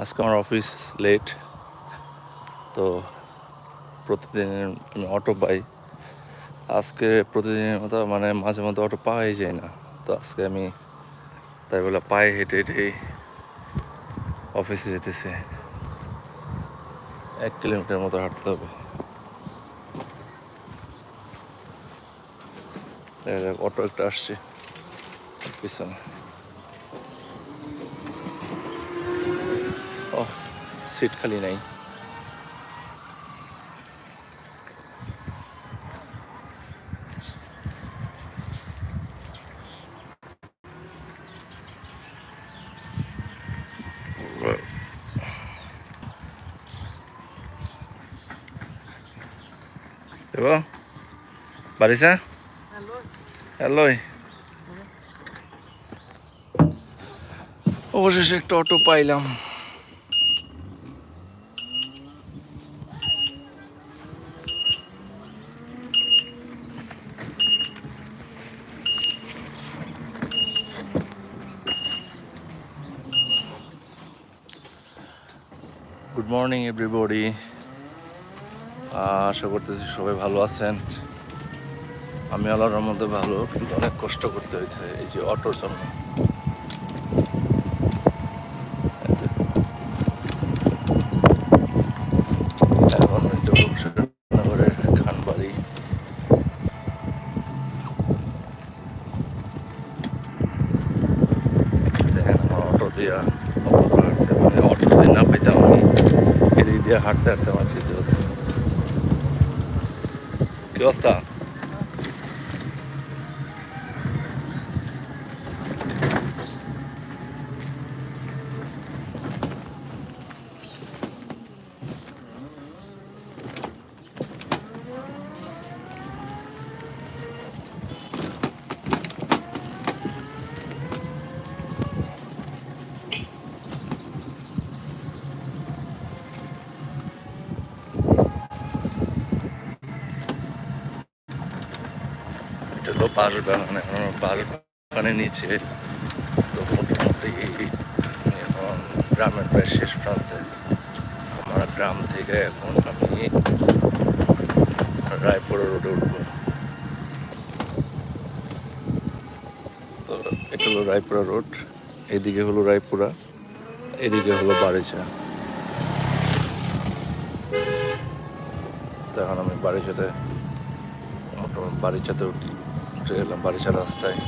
আজকে আমার office late তো প্রতিদিন আমি অটো পাই। আজকে প্রতিদিনের মতো মানে মাঝে মধ্যে অটো পাওয়াই যায় না। তো আজকে আমি তাই বলে পায়ে হেঁটে হেঁটে অফিসে যেতেছি। এক কিলোমিটার মতো হাঁটতে হবে। অটো একটা আসছে পিছনে। সিট খালি নাই। এবং বাড়িছে? হ্যালো অবশেষে একটা অটো পাইলাম। গুড মর্নিং এভরিবডি আশা করতেছি সবাই ভালো আছেন। আমি আল্লাহর মধ্যে ভালো, কিন্তু অনেক কষ্ট করতে হয়েছে এই যে অটোর জন্য এখন একটু নগরের খানবাড়ি দেখেন আমার অটো দিয়া অটো হাঁটতে মানে অটো যদি না পাইতাম আমি এদিক দিয়ে হাঁটতে হাঁটতে আমার যেতে হতো কি অবস্থা এটা হলো বাঁশ বাগান এখন বাঁশ বাগানের নিচে। তো মোটামুটি এখন গ্রামের প্রায় শেষ প্রান্তে। আমার গ্রাম থেকে এখন আমি রায়পুরা রোডে উঠবো। তো এটা হলো রায়পুরা রোড, এদিকে হলো রায়পুরা, এদিকে হলো বারিচা। তো এখন আমি বারিচাতে, মোটামুটি বারিচাতে উঠি। উঠে এলাম বারিচা রাস্তায়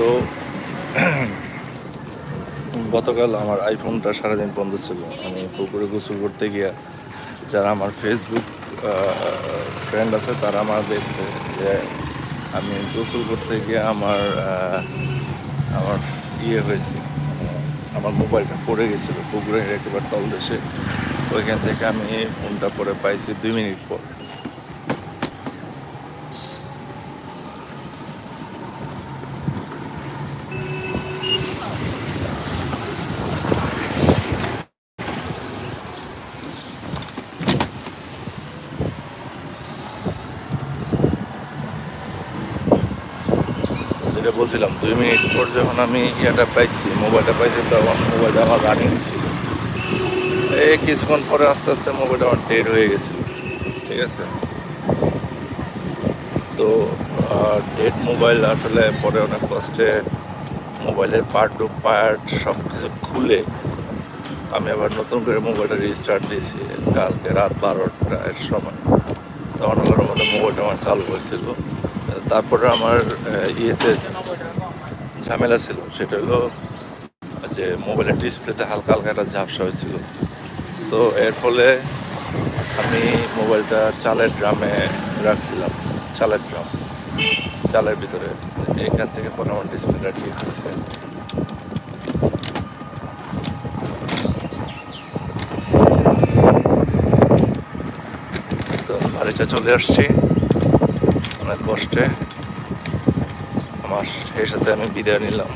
তো গতকাল আমার আইফোনটা সারাদিন বন্ধ ছিল। আমি পুকুরে গোসল করতে গিয়া যারা আমার ফেসবুক ফ্রেন্ড আছে, তারা আমার দেখছে যে আমি গোসল করতে গিয়ে আমার আমার ইয়ে হয়েছে, আমার মোবাইলটা পড়ে গেছিল। পুকুরের একেবারে তলদেশে। ওইখান থেকে আমি ফোনটা পরে পাইছি দুই মিনিট পর। যেটা বলছিলাম, দুই মিনিট পর যখন আমি ইয়েটা পাইছি, মোবাইলটা পাইছি, তখন মোবাইলটা আমার রানিং ছিল। এই কিছুক্ষণ পরে আস্তে আস্তে মোবাইলটা আমার ডেড হয়ে গেছিল, ঠিক আছে? তো ডেড মোবাইল আসলে পরে অনেক কষ্টে মোবাইলের পার্ট টু পার্ট সব কিছু খুলে আমি আবার নতুন করে মোবাইলটা রিস্টার্ট দিয়েছি, কালকে রাত বারোটার সময়। তখন মধ্যে মোবাইলটা আমার চালু হয়েছিল। তারপরে আমার ইয়েতে ঝামেলা ছিল। সেটা হলো যে মোবাইলের ডিসপ্লেতে হালকা হালকা একটা ঝাপসা হয়েছিল। তো এর ফলে আমি মোবাইলটা চালের ড্রামে রাখছিলাম। চালের ড্রাম। চালের ভিতরে এখান থেকে পরে আমার ডিসপ্লেটা ঠিক হয়েছে তো বাড়িটা চলে আসছি। অনেক কষ্টে। আমার সেই সাথে আমি বিদায় নিলাম।